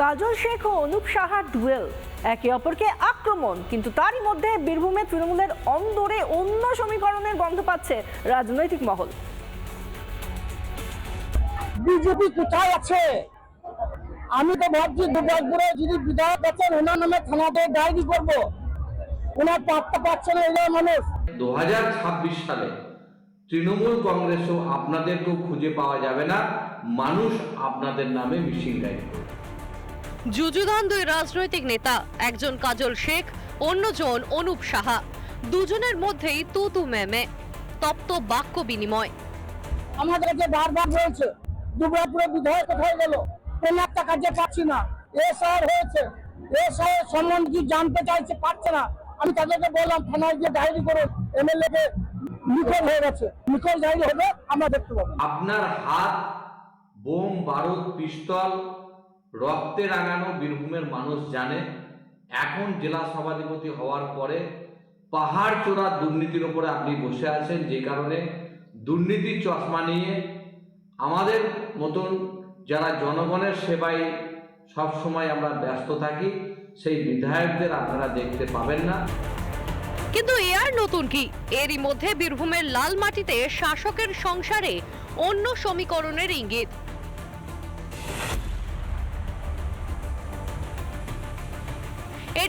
কাজল শেখ ও অনুপ সাহার ডুয়েল একে অপরকে আক্রমণ কিন্তু তারই মধ্যে বীরভূমে তৃণমূলের অন্দরে অন্য সমীকরণের গন্ধ পাচ্ছে রাজনৈতিক মহল। বিজেপি কোথায় আছে? আমি তো ভাবছি দুর্গাপুরে যদি বিধায়ক আছেন ওনার নামে থানাতে ডায়েরি করব। ওনার পাত্তা পাচ্ছে না এলাকার মানুষ। দু হাজার ছাব্বিশ সালে তৃণমূল কংগ্রেসও আপনাদেরকেও খুঁজে পাওয়া যাবে না মানুষ আপনাদের নামে মিশিং গাইড করবে। যুযুধান দুই রাজনৈতিক নেতা একজন কাজল শেখ অন্যজন অনুপ সাহা। দুজনের মধ্যেই তু তু মেমে তপ্ত বাক্য বিনিময়। আমাদেরকে বারবার বলছে দুর্গাপুরে বিধায়ক কোথায় গেল? ওনার টাকা যে পাচ্ছি না। এ শহর হয়েছে এ শহর সম্বন্ধে কি জানতে চাইছে পাচ্ছে না? আমি তাদেরকে বললাম থানায় গিয়ে ডায়েরি করুন এমএলএ কে নিখোঁজ হয়ে গেছে। নিখোঁজ ডায়েরি হবে আমরা দেখতে পাবো। আপনার হাত বোম বারুদ পিস্তল রক্তে রাঙানো বীরভূমের মানুষ জানে, এখন জেলা সভাধিপতি হওয়ার পরে পাহাড় চোরা দুর্নীতির ওপরে আপনি বসে আছেন যে কারণে দুর্নীতির চশমা নিয়ে আমাদের মতন যারা জনগণের সেবায় সব সময় আমরা ব্যস্ত থাকি, সেই বিধায়কদের আপনারা দেখতে পাবেন না। কিন্তু এ আর নতুন কি? এরই মধ্যে বীরভূমের লাল মাটিতে শাসকের সংসারে অন্য সমীকরণের ইঙ্গিত।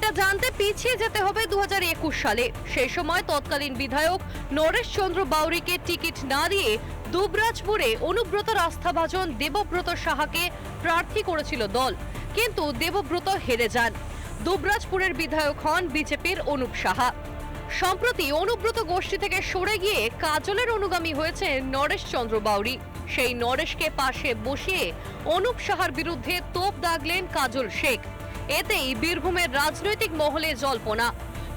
এটা জানতে পিছিয়ে যেতে হবে দুহাজার একুশ সালে। সেই সময় তৎকালীন বিধায়ক নরেশ চন্দ্র বাউরিকে টিকিট না দিয়ে দুবরাজপুরে অনুব্রত আস্থাভাজন দেবব্রত সাহাকে প্রার্থী করেছিল দল। কিন্তু দেবব্রত হেরে যান। দুবরাজপুরের বিধায়ক হন বিজেপির অনুপ সাহা। সম্প্রতি অনুব্রত গোষ্ঠী থেকে সরে গিয়ে কাজলের অনুগামী হয়েছে নরেশ চন্দ্র বাউরি। সেই নরেশকে পাশে বসিয়ে অনুপ সাহার বিরুদ্ধে তোপ দাগলেন কাজল শেখ। এতেই বীরভূমের রাজনৈতিক মহলে জল্পনা।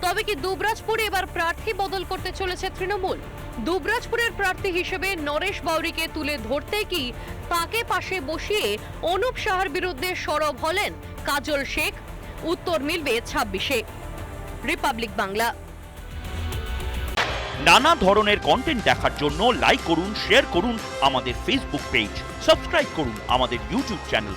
তবে কি দুবরাজপুরে এবার প্রার্থী বদল করতে চলেছে তৃণমূল? দুবরাজপুরের প্রার্থী হিসেবে নরেশ বাউরিকে তুলে ধরতে কি তাকে পাশে বসিয়ে অনুপ সাহার বিরুদ্ধে সরব হলেন কাজল শেখ? উত্তর মিলবে ছাব্বিশে। রিপাবলিক বাংলা। নানা ধরনের কন্টেন্ট দেখার জন্য লাইক করুন শেয়ার করুন আমাদের ফেসবুক পেজ সাবস্ক্রাইব করুন আমাদের ইউটিউব চ্যানেল